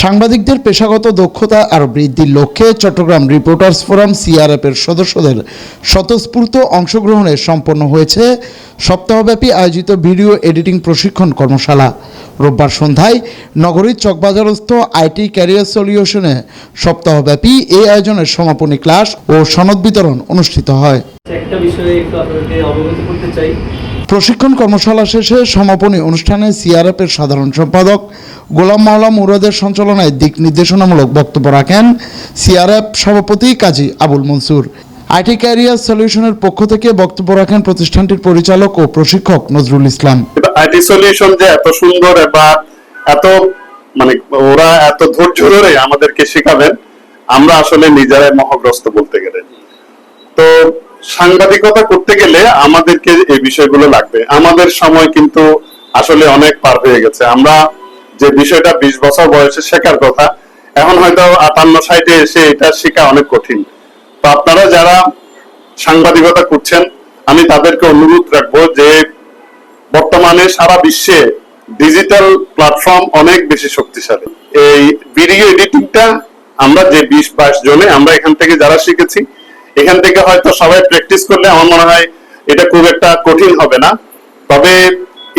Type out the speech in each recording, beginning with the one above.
সাংবাদিকদের পেশাগত দক্ষতা আর বৃদ্ধির লক্ষ্যে চট্টগ্রাম রিপোর্টার্স ফোরাম সিআরএফের সদস্যদের স্বতঃস্ফূর্ত অংশগ্রহণে সম্পন্ন হয়েছে সপ্তাহব্যাপী আয়োজিত ভিডিও এডিটিং প্রশিক্ষণ কর্মশালা। রোববার সন্ধ্যায় নগরীর চকবাজারস্থ আইটি ক্যারিয়ার সলিউশনে সপ্তাহব্যাপী এই আয়োজনের সমাপনী ক্লাস ও সনদ বিতরণ অনুষ্ঠিত হয়। বিষয়ে একটু আপনাদেরকে অবগত করতে চাই। প্রশিক্ষণ কর্মশালা শেষে সমাপনী অনুষ্ঠানে সিআরএফের সাধারণ সম্পাদক গোলাম মাওলা মুরাদের সঞ্চালনায় দিক নির্দেশনামূলক বক্তব্য রাখেন সিআরএফ সভাপতি কাজী আবুল মনসুর। আইটি ক্যারিয়ার সলিউশনের পক্ষ থেকে বক্তব্য রাখেন প্রতিষ্ঠানটির পরিচালক ও প্রশিক্ষক নজরুল ইসলাম। আইটি সলিউশন যে এত সুন্দর বা এত মানে ওরা এত ধৈর্য ধরে আমাদেরকে শেখাবেন, আমরা আসলে নিজেরাই মহাগ্রস্ত বলতে গেলে। তো সাংবাদিকতা করতে গেলে আমাদেরকে এই বিষয়গুলো লাগবে। আমাদের সময় কিন্তু আসলে অনেক পার হয়ে গেছে। আমরা যে বিষয়টা বিশ বছর বয়সে শেখার কথা, এখন হয়তো আটান্ন সাইটে এসে এটা শেখা অনেক কঠিন। তো আপনারা যারা সাংবাদিকতা করছেন, আমি তাদেরকে অনুরোধ রাখব যে বর্তমানে সারা বিশ্বে ডিজিটাল প্ল্যাটফর্ম অনেক বেশি শক্তিশালী। এই ভিডিও এডিটিংটা আমরা যে বিশ, বাইশ জনে আমরা এখান থেকে যারা শিখেছি এখান থেকে হয়তো সবাই প্র্যাকটিস করলে আমার মনে হয় এটা খুব একটা কঠিন হবে না। তবে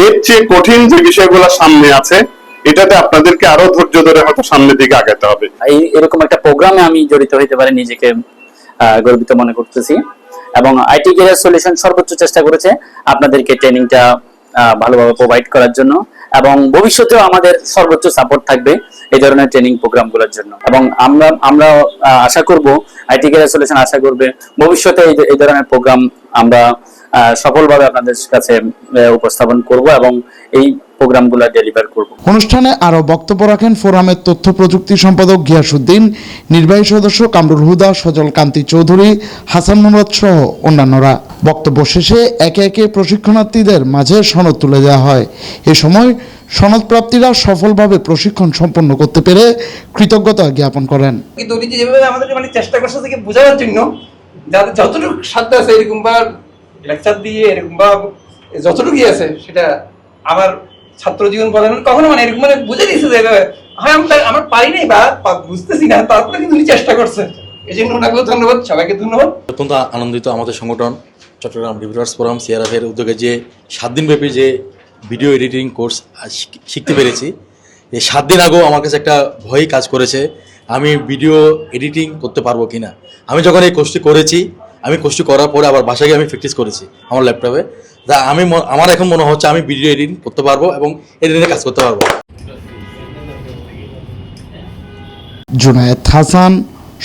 এর চেয়ে কঠিন যে বিষয়গুলো সামনে আছে, এটাতে আপনাদেরকে আরও ধৈর্য ধরে হয়তো সামনের দিকে আগাতে হবে। এরকম একটা প্রোগ্রামে আমি জড়িত হইতে পারি নিজেকে গর্বিত মনে করতেছি। এবং আইটি ক্যারিয়ার সলিউশন সর্বোচ্চ চেষ্টা করেছে আপনাদেরকে ট্রেনিংটা ভালোভাবে প্রোভাইড করার জন্য। এবং ভবিষ্যতেও আমাদের সর্বোচ্চ সাপোর্ট থাকবে এই ধরনের ট্রেনিং প্রোগ্রামগুলোর জন্য। এবং আমরা আমরা আশা করব আইটি কেয়ার সলিউশন আশা করবে, ভবিষ্যতে এই ধরনের প্রোগ্রাম আমরা সফলভাবে আপনাদের কাছে উপস্থাপন করব এবং এই প্রোগ্রামগুলো ডেলিভার করব। অনুষ্ঠানে আরও বক্তব্য রাখেন ফোরামের তথ্য প্রযুক্তি সম্পাদক গিয়াসুদ্দিন নির্বাহী সদস্য কামরুল হুদা সজল কান্তি চৌধুরী হাসান মুরাদ সহ অন্যান্যরা। বক্তব্য শেষে একে একে প্রশিক্ষণার্থীদের মাঝে সনদ তুলে দেওয়া হয়। এ সময় সনদ প্রাপ্তিরা সফলভাবে প্রশিক্ষণ সম্পন্ন করতে পেরে কৃতজ্ঞতা জ্ঞাপন করেন। কিন্তু উনি যেভাবে আমাদেরকে মানে চেষ্টা করছে থেকে বোঝানোর জন্য যাদের যতটুকু সাধ্য আছে এরকম বা লেকচার দিয়ে এরকম বা যতটুকুই আছে সেটা আমার ছাত্র জীবন বলেন কখনো মানে এরকম মানে বুঝে দিয়েছে যে হ্যাঁ আমি আমার পারি নাই বা বুঝতেছি না, তারপরে কিন্তু উনি চেষ্টা করছে। এই জন্য ওনাকেও ধন্যবাদ, সবাইকে ধন্যবাদ। অত্যন্ত আনন্দিত আমাদের সংগঠন, চট্টগ্রাম ফোরাম উদ্যোগে যে সাত দিনব্যাপী যে ভিডিও এডিটিং কোর্স শিখতে পেরেছি। এই সাত দিন আগেও আমার কাছে একটা ভয় কাজ করেছে, আমি ভিডিও এডিটিং করতে পারব কিনা। আমি যখন এই কোর্সটি করেছি আমি কোর্সটি করার পরে আবার বাসায় গিয়ে আমি প্র্যাকটিস করেছি আমার ল্যাপটপে যা আমি আমার এখন মনে হচ্ছে আমি ভিডিও এডিটিং করতে পারব এবং এডিটিংয়ে কাজ করতে পারব। জুনায়েদ হাসান,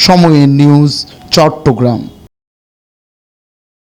সময়ের নিউজ চট্টগ্রাম।